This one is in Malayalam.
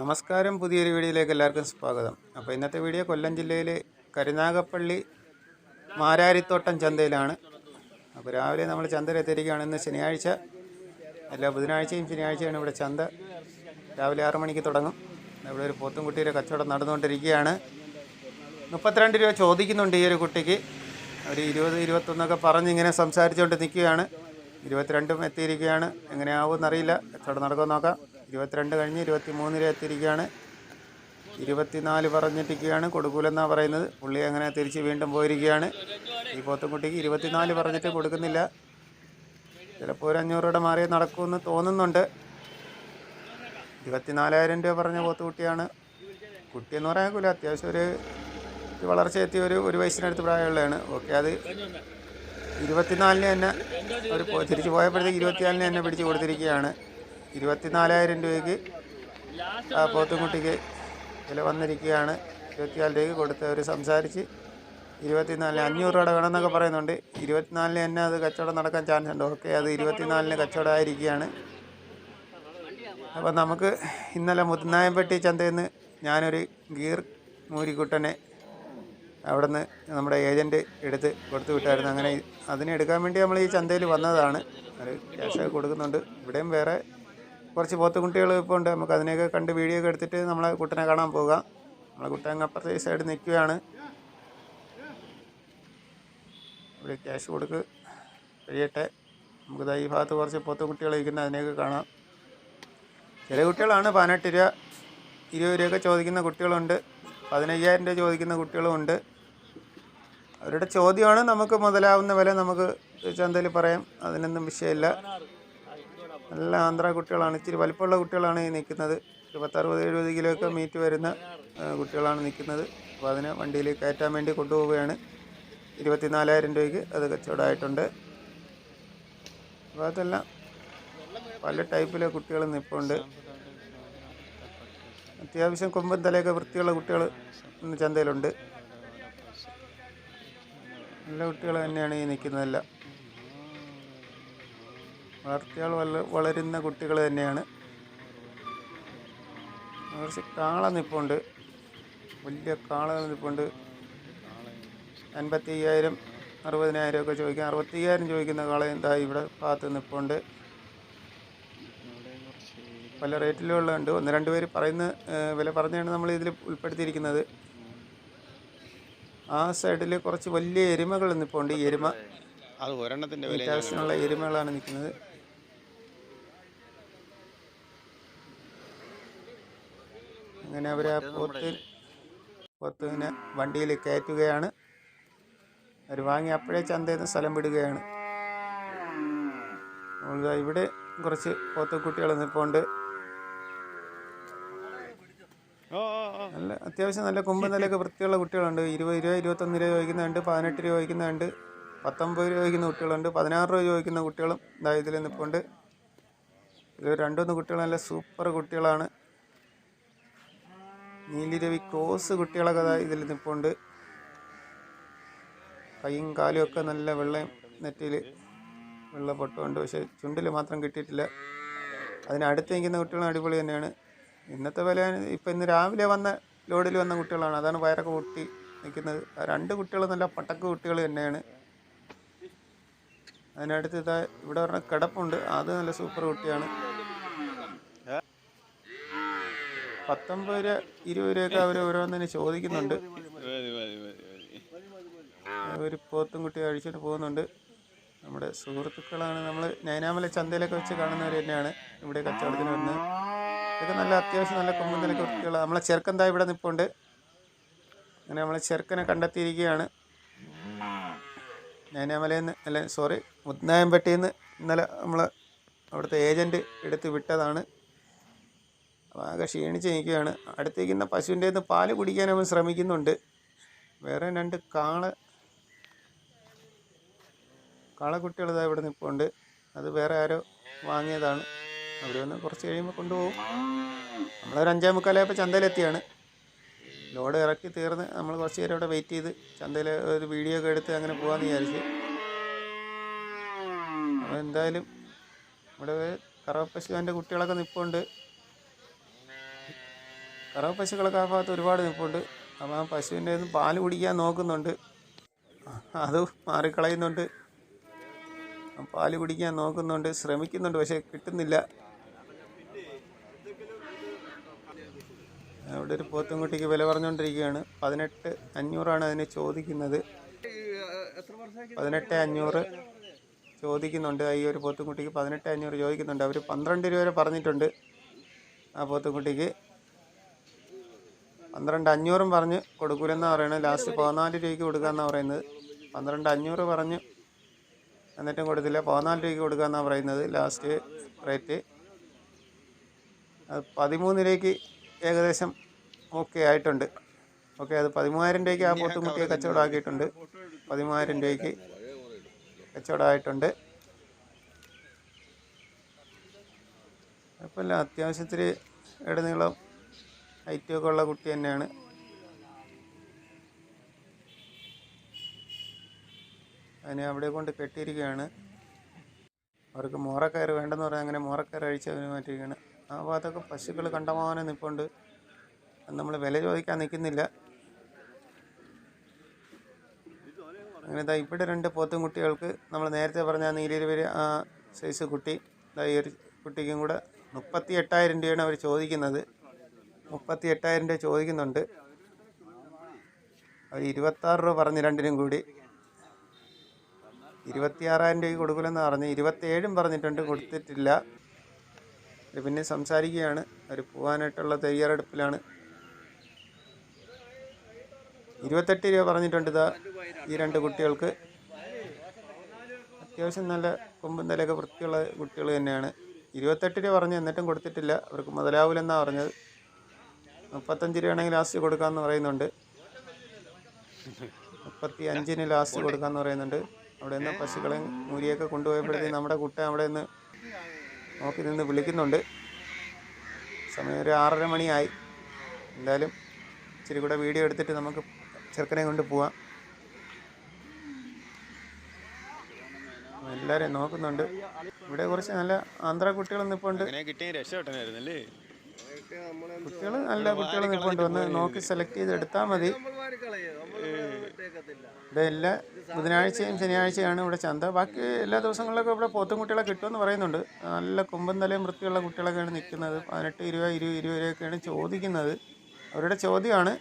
നമസ്കാരം. പുതിയൊരു വീഡിയോയിലേക്ക് എല്ലാവർക്കും സ്വാഗതം. അപ്പോൾ ഇന്നത്തെ വീഡിയോ കൊല്ലം ജില്ലയിലെ കരുനാഗപ്പള്ളി മാരാരിത്തോട്ടം ചന്തയിലാണ്. അപ്പോൾ രാവിലെ നമ്മൾ ചന്തയിൽ എത്തിയിരിക്കുകയാണ്. ഇന്ന് ശനിയാഴ്ച എല്ലാ ബുധനാഴ്ചയും ശനിയാഴ്ചയാണ് ഇവിടെ ചന്ത. രാവിലെ ആറ് മണിക്ക് തുടങ്ങും. ഇവിടെ ഒരു പോത്തും പോത്തുംകുട്ടിയുടെ കച്ചവടം നടന്നുകൊണ്ടിരിക്കുകയാണ്. മുപ്പത്തിരണ്ട് രൂപ ചോദിക്കുന്നുണ്ട് ഈ ഒരു കുട്ടിക്ക്. ഒരു ഇരുപത് ഇരുപത്തൊന്നൊക്കെ പറഞ്ഞ് ഇങ്ങനെ സംസാരിച്ചുകൊണ്ട് നിൽക്കുകയാണ്. ഇരുപത്തിരണ്ടും എത്തിയിരിക്കുകയാണ്. എങ്ങനെയാവും എന്നറിയില്ല കച്ചവടം നടക്കുമെന്ന് നോക്കാം. ഇരുപത്തിരണ്ട് കഴിഞ്ഞ് ഇരുപത്തി മൂന്നിലെ എത്തിയിരിക്കുകയാണ്. ഇരുപത്തിനാല് പറഞ്ഞിട്ടിരിക്കുകയാണ്. കൊടുക്കൂലെന്നാണ് പറയുന്നത്. പുള്ളി അങ്ങനെ തിരിച്ച് വീണ്ടും പോയിരിക്കുകയാണ്. ഈ പോത്തുംകുട്ടിക്ക് ഇരുപത്തിനാല് പറഞ്ഞിട്ട് കൊടുക്കുന്നില്ല. ചിലപ്പോൾ ഒരു അഞ്ഞൂറ് രൂപയുടെ മാറിയേ നടക്കുമെന്ന് തോന്നുന്നുണ്ട്. ഇരുപത്തിനാലായിരം രൂപ പറഞ്ഞ പോത്തുകുട്ടിയാണ്. കുട്ടിയെന്ന് പറയാൻ കൂല അത്യാവശ്യം ഒരു വളർച്ച എത്തിയ ഒരു ഒരു വയസ്സിനടുത്ത് പ്രായമുള്ളതാണ്. ഓക്കെ അത് ഇരുപത്തിനാലിന് തന്നെ ഒരു തിരിച്ച് പോയപ്പോഴത്തേക്ക് ഇരുപത്തിനാലിന് തന്നെ പിടിച്ച് കൊടുത്തിരിക്കുകയാണ്. ഇരുപത്തിനാലായിരം രൂപയ്ക്ക് ആ പോത്തുംകുട്ടിക്ക് വില വന്നിരിക്കുകയാണ്. ഇരുപത്തിനാല് രൂപയ്ക്ക് കൊടുത്ത് അവർ സംസാരിച്ച് ഇരുപത്തിനാലിന് അഞ്ഞൂറ് രൂപയുടെ വേണമെന്നൊക്കെ പറയുന്നുണ്ട്. ഇരുപത്തിനാലിന് തന്നെ അത് കച്ചവടം നടക്കാൻ ചാൻസ് ഉണ്ട്. ഓക്കെ അത് ഇരുപത്തിനാലിന് കച്ചവടമായിരിക്കുകയാണ് അപ്പം നമുക്ക് ഇന്നലെ മുത്തനായംപെട്ടി ചന്തയിൽ നിന്ന് ഞാനൊരു ഗീർ മൂരിക്കുട്ടനെ അവിടെ നിന്ന് നമ്മുടെ ഏജന്റ് എടുത്ത് കൊടുത്തു വിട്ടായിരുന്നു. അങ്ങനെ അതിനെടുക്കാൻ വേണ്ടി നമ്മൾ ഈ ചന്തയിൽ വന്നതാണ്. അത് ക്യാഷ് കൊടുക്കുന്നുണ്ട്. ഇവിടെയും വേറെ കുറച്ച് പോത്തുകുട്ടികൾ ഇപ്പോൾ ഉണ്ട്. നമുക്ക് അതിനെയൊക്കെ കണ്ട് വീഡിയോ ഒക്കെ എടുത്തിട്ട് നമ്മളെ കുട്ടനെ കാണാൻ പോകാം. നമ്മളെ കുട്ടൻ അപ്പുറത്തെ സൈഡ് നിൽക്കുകയാണ്. ഇവിടെ ക്യാഷ് കൊടുക്ക്. കഴിയട്ടെ. നമുക്ക് ഈ ഭാഗത്ത് കുറച്ച് പോത്തുകുട്ടികൾ ഇരിക്കുന്ന അതിനെയൊക്കെ കാണാം. ചില കുട്ടികളാണ്. പതിനെട്ട് രൂപ ഇരുപത് രൂപയൊക്കെ ചോദിക്കുന്ന കുട്ടികളുണ്ട്. പതിനയ്യായിരം രൂപ ചോദിക്കുന്ന കുട്ടികളുമുണ്ട് അവരുടെ ചോദ്യമാണ് നമുക്ക് മുതലാവുന്ന വില നമുക്ക് ചന്തയിൽ പറയാം. അതിനൊന്നും വിഷയമില്ല. നല്ല ആന്ധ്ര കുട്ടികളാണ് ഇച്ചിരി വലിപ്പമുള്ള കുട്ടികളാണ് ഈ നിൽക്കുന്നത്. ഒരു പത്തറുപത് എഴുപത് കിലോ ഒക്കെ മീറ്റ് വരുന്ന കുട്ടികളാണ് നിൽക്കുന്നത്. അപ്പോൾ അതിനെ വണ്ടിയിൽ കയറ്റാൻ വേണ്ടി കൊണ്ടുപോവുകയാണ്. ഇരുപത്തിനാലായിരം രൂപയ്ക്ക് അത് കച്ചവടമായിട്ടുണ്ട്. അപ്പോൾ അതെല്ലാം പല ടൈപ്പിലെ കുട്ടികൾ നിൽപ്പുണ്ട്. അത്യാവശ്യം കൊമ്പൻ തലയൊക്കെ വൃത്തിയുള്ള കുട്ടികൾ ചന്തയിലുണ്ട്. നല്ല കുട്ടികൾ തന്നെയാണ് ഈ നിൽക്കുന്നതെല്ലാം. വളർത്തിയാൽ വല്ല വളരുന്ന കുട്ടികൾ തന്നെയാണ്. കുറച്ച് കാള നിൽപ്പുണ്ട് വലിയ കാളകൾ നിൽപ്പുണ്ട് അൻപത്തി അയ്യായിരം അറുപതിനായിരം ഒക്കെ ചോദിക്കാം. അറുപത്തി അയ്യായിരം ചോദിക്കുന്ന കാള എന്താ ഇവിടെ ഭാഗത്ത് നിൽപ്പുണ്ട് പല റേറ്റിലുള്ളതുണ്ട്. ഒന്ന് രണ്ട് പേര് പറയുന്ന വില പറഞ്ഞാണ് നമ്മൾ ഇതിൽ ഉൾപ്പെടുത്തിയിരിക്കുന്നത്. ആ സൈഡിൽ കുറച്ച് വലിയ എരുമകൾ നിൽപ്പുണ്ട് ഈ എരുമ അത് വില ആവശ്യമുള്ള എരുമകളാണ് നിൽക്കുന്നത്. അങ്ങനെ അവർ ആ പോത്ത് പോത്തിനെ വണ്ടിയിൽ കയറ്റുകയാണ്. അവർ വാങ്ങി അപ്പോഴേ ചന്തയിൽ നിന്ന് സ്ഥലം വിടുകയാണ്. ഇവിടെ കുറച്ച് പോത്ത് കുട്ടികൾ നിൽപ്പുണ്ട് നല്ല അത്യാവശ്യം നല്ല കുമ്പ് നിലയൊക്കെ വൃത്തിയുള്ള കുട്ടികളുണ്ട്. ഇരുപത് രൂപ ഇരുപത്തൊന്ന് രൂപ ചോദിക്കുന്നുണ്ട് പതിനെട്ട് രൂപ ചോദിക്കുന്നുണ്ട് പത്തൊമ്പത് രൂപ ചോദിക്കുന്ന കുട്ടികളുണ്ട് പതിനാറ് രൂപ ചോദിക്കുന്ന കുട്ടികളും ഇതാ ഇതിൽ നിൽപ്പുണ്ട് ഇത് രണ്ടുമൂന്ന് കുട്ടികൾ നല്ല സൂപ്പർ കുട്ടികളാണ്. നീലിരവി ക്രോസ് കുട്ടികളൊക്കെ ഇതിൽ നിൽപ്പുണ്ട് കൈയും കാലും ഒക്കെ നല്ല വെള്ളം നെറ്റിയിൽ വെള്ളം പൊട്ടമുണ്ട് പക്ഷേ ചുണ്ടിൽ മാത്രം കിട്ടിയിട്ടില്ല. അതിനടുത്ത് നിൽക്കുന്ന കുട്ടികളും അടിപൊളി തന്നെയാണ്. ഇന്നത്തെ വില ഇപ്പം ഇന്ന് രാവിലെ വന്ന ലോഡിൽ വന്ന കുട്ടികളാണ്. അതാണ് വയറൊക്കെ പൊട്ടി നിൽക്കുന്നത്. രണ്ട് കുട്ടികൾ നല്ല പട്ടക്ക കുട്ടികൾ തന്നെയാണ്. അതിനടുത്ത് ഇതാ ഇവിടെ പറഞ്ഞ കിടപ്പുണ്ട്. അത് നല്ല സൂപ്പർ കുട്ടിയാണ്. പത്തൊമ്പത് രൂപ ഇരുപത് രൂപയൊക്കെ അവർ ഓരോന്നിന് ചോദിക്കുന്നുണ്ട്. ഒരു പോത്തും കുട്ടി അഴിച്ചിട്ട് പോകുന്നുണ്ട്. നമ്മുടെ സുഹൃത്തുക്കളാണ് നമ്മൾ നൈനാമല ചന്തയിലൊക്കെ വെച്ച് കാണുന്നവർ തന്നെയാണ് ഇവിടെ കച്ചവടത്തിന് വരുന്നത്. ഇതൊക്കെ നല്ല അത്യാവശ്യം നല്ല കൊമ്പുന്തലൊക്കെ കുട്ടികളാണ് നമ്മളെ ചെറുക്കൻ താ ഇവിടെ നിൽപ്പുണ്ട് അങ്ങനെ നമ്മളെ ചെറുക്കനെ കണ്ടെത്തിയിരിക്കുകയാണ്. നൈനാമലയിൽ നിന്ന് അല്ല സോറി മുദ്നായമ്പട്ടിയിൽ നിന്ന് ഇന്നലെ നമ്മൾ അവിടുത്തെ ഏജന്റ് എടുത്ത് വിട്ടതാണ്. അപ്പോൾ ആകെ ക്ഷീണിച്ച് നിൽക്കുകയാണ് അടുത്തേക്കുന്ന പശുവിന്റെ നിന്ന് പാൽ കുടിക്കാൻ അവൻ ശ്രമിക്കുന്നുണ്ട്. വേറെ രണ്ട് കാള കാളക്കുട്ടികൾ ഇതാ ഇവിടെ നിൽപ്പുണ്ട് അത് വേറെ ആരോ വാങ്ങിയതാണ്. അവിടെ വന്ന് കുറച്ച് കഴിയുമ്പോൾ കൊണ്ടുപോകും. നമ്മളൊരു അഞ്ചേ മുക്കാലായപ്പോൾ ചന്തയിലെത്തിയാണ്. ലോഡ് ഇറക്കി തീർന്ന് നമ്മൾ കുറച്ച് നേരം അവിടെ വെയിറ്റ് ചെയ്ത് ചന്തയിൽ ഒരു വീഡിയോ ഒക്കെ എടുത്ത് അങ്ങനെ പോകാമെന്ന് വിചാരിച്ച്. അപ്പോൾ എന്തായാലും ഇവിടെ കറവപ്പശുവിന്റെ കുട്ടികളൊക്കെ നിൽപ്പുണ്ട് കറവ പശുക്കളൊക്കെ ആ ഭാഗത്ത് ഒരുപാട് നിൽപ്പുണ്ട്. അപ്പോൾ ആ പശുവിന്റെ നിന്ന് പാൽ കുടിക്കാൻ നോക്കുന്നുണ്ട്. അത് മാറിക്കളയുന്നുണ്ട്. പാൽ കുടിക്കാൻ നോക്കുന്നുണ്ട്. ശ്രമിക്കുന്നുണ്ട് പക്ഷേ കിട്ടുന്നില്ല. അവിടെ ഒരു പോത്തുംകുട്ടിക്ക് വില പറഞ്ഞുകൊണ്ടിരിക്കുകയാണ്. പതിനെട്ട് അഞ്ഞൂറാണ് അതിനെ ചോദിക്കുന്നത്. പതിനെട്ട് അഞ്ഞൂറ് ചോദിക്കുന്നുണ്ട്. ഈ ഒരു പോത്തുംകുട്ടിക്ക് പതിനെട്ട് അഞ്ഞൂറ് ചോദിക്കുന്നുണ്ട്. അവർ പന്ത്രണ്ട് രൂപ വരെ പറഞ്ഞിട്ടുണ്ട് ആ പോത്തുംകുട്ടിക്ക്. പന്ത്രണ്ട് അഞ്ഞൂറും പറഞ്ഞ് കൊടുക്കൂലെന്നാണ് പറയുന്നത് ലാസ്റ്റ് പതിനാല് രൂപയ്ക്ക് കൊടുക്കാമെന്നാണ് പറയുന്നത്. പന്ത്രണ്ട് അഞ്ഞൂറ് പറഞ്ഞ് എന്നിട്ടും കൊടുത്തില്ല. പതിനാല് രൂപയ്ക്ക് കൊടുക്കാമെന്നാണ് പറയുന്നത്. Last rate. അത് പതിമൂന്ന് രൂപയ്ക്ക് ഏകദേശം ഓക്കെ ആയിട്ടുണ്ട്. ഓക്കെ അത് പതിമൂവായിരം രൂപയ്ക്ക് ആ പോത്തുംകുട്ടിയെ കച്ചവടമാക്കിയിട്ടുണ്ട് പതിമൂവായിരം രൂപയ്ക്ക് കച്ചവടമായിട്ടുണ്ട് കുഴപ്പമില്ല. അത്യാവശ്യത്തിൽ ഇടനീളം ഹൈറ്റും ഒക്കെ ഉള്ള കുട്ടി തന്നെയാണ്. അതിനെ അവിടെ കൊണ്ട് കെട്ടിയിരിക്കുകയാണ്. അവർക്ക് മോറക്കയർ വേണ്ടെന്ന് പറയാൻ അങ്ങനെ മോറക്കയർ അഴിച്ച് അവന് മാറ്റിയിരിക്കുകയാണ്. ആ ഭാഗത്തൊക്കെ പശുക്കൾ കണ്ടമാനം നിൽപ്പുണ്ട് നമ്മൾ വില ചോദിക്കാൻ നിൽക്കുന്നില്ല. അങ്ങനെ ദാ ഇവിടെ രണ്ട് പോത്തും കുട്ടികൾക്ക് നമ്മൾ നേരത്തെ പറഞ്ഞ ആ നീലിരുവര് ആ സൈസ് കുട്ടി. ദാ ഈ ഒരു കുട്ടിക്കും കൂടെ മുപ്പത്തി എട്ടായിരം രൂപയാണ് അവർ ചോദിക്കുന്നത്. മുപ്പത്തി എട്ടായിരം രൂപ ചോദിക്കുന്നുണ്ട്. അവർ ഇരുപത്താറ് രൂപ പറഞ്ഞ് രണ്ടിനും കൂടി. ഇരുപത്തിയാറായിരം രൂപയ്ക്ക് കൊടുക്കില്ലെന്ന് പറഞ്ഞ് ഇരുപത്തേഴും പറഞ്ഞിട്ടുണ്ട് കൊടുത്തിട്ടില്ല. പിന്നെ സംസാരിക്കുകയാണ്. അവർ പോകാനായിട്ടുള്ള തയ്യാറെടുപ്പിലാണ്. ഇരുപത്തെട്ട് രൂപ പറഞ്ഞിട്ടുണ്ട് ഇതാ ഈ രണ്ട് കുട്ടികൾക്ക്. അത്യാവശ്യം നല്ല കൊമ്പും തലയൊക്കെ വൃത്തിയുള്ള കുട്ടികൾ തന്നെയാണ്. ഇരുപത്തെട്ട് രൂപ പറഞ്ഞ് എന്നിട്ടും കൊടുത്തിട്ടില്ല. അവർക്ക് മുതലാവില്ലെന്നാണ് പറഞ്ഞത്. മുപ്പത്തഞ്ച് രൂപയാണെങ്കിൽ ലാസ്റ്റ് കൊടുക്കാമെന്ന് പറയുന്നുണ്ട്. മുപ്പത്തി അഞ്ചിന് ലാസ്റ്റ് കൊടുക്കാമെന്ന് പറയുന്നുണ്ട്. അവിടെ നിന്ന് പശുക്കളെ മൂരിയൊക്കെ കൊണ്ടുപോയപ്പോഴത്തേക്ക് നമ്മുടെ കുട്ട അവിടെ നിന്ന് നോക്കി നിന്ന് വിളിക്കുന്നുണ്ട്. സമയം ഒരു ആറര മണിയായി. എന്തായാലും ഇച്ചിരി കൂടെ വീഡിയോ എടുത്തിട്ട് നമുക്ക് ചെറുക്കനെ കൊണ്ട് പോവാം. എല്ലാവരെയും നോക്കുന്നുണ്ട്. ഇവിടെ കുറച്ച് നല്ല ആന്ധ്ര കുട്ടികളൊന്നും കിട്ടിയ രക്ഷപ്പെട്ടനായിരുന്നല്ലേ കുട്ടികൾ നല്ല കുട്ടികൾ നിൽപ്പുണ്ട് ഒന്ന് നോക്കി സെലക്ട് ചെയ്ത് എടുത്താൽ മതി ഇവിടെ എല്ലാ ബുധനാഴ്ചയും ശനിയാഴ്ചയാണ് ഇവിടെ ചന്ത. ബാക്കി എല്ലാ ദിവസങ്ങളിലൊക്കെ ഇവിടെ പോത്തും കുട്ടികളെ കിട്ടുമെന്ന് പറയുന്നുണ്ട്. നല്ല കൊമ്പൻ തലയും വൃത്തിയുള്ള കുട്ടികളൊക്കെയാണ് നിൽക്കുന്നത്. പതിനെട്ട് ഇരുപത് ഇരുപത് ഇരുപത് രൂപയൊക്കെയാണ് ചോദിക്കുന്നത്. അവരുടെ ചോദ്യമാണ്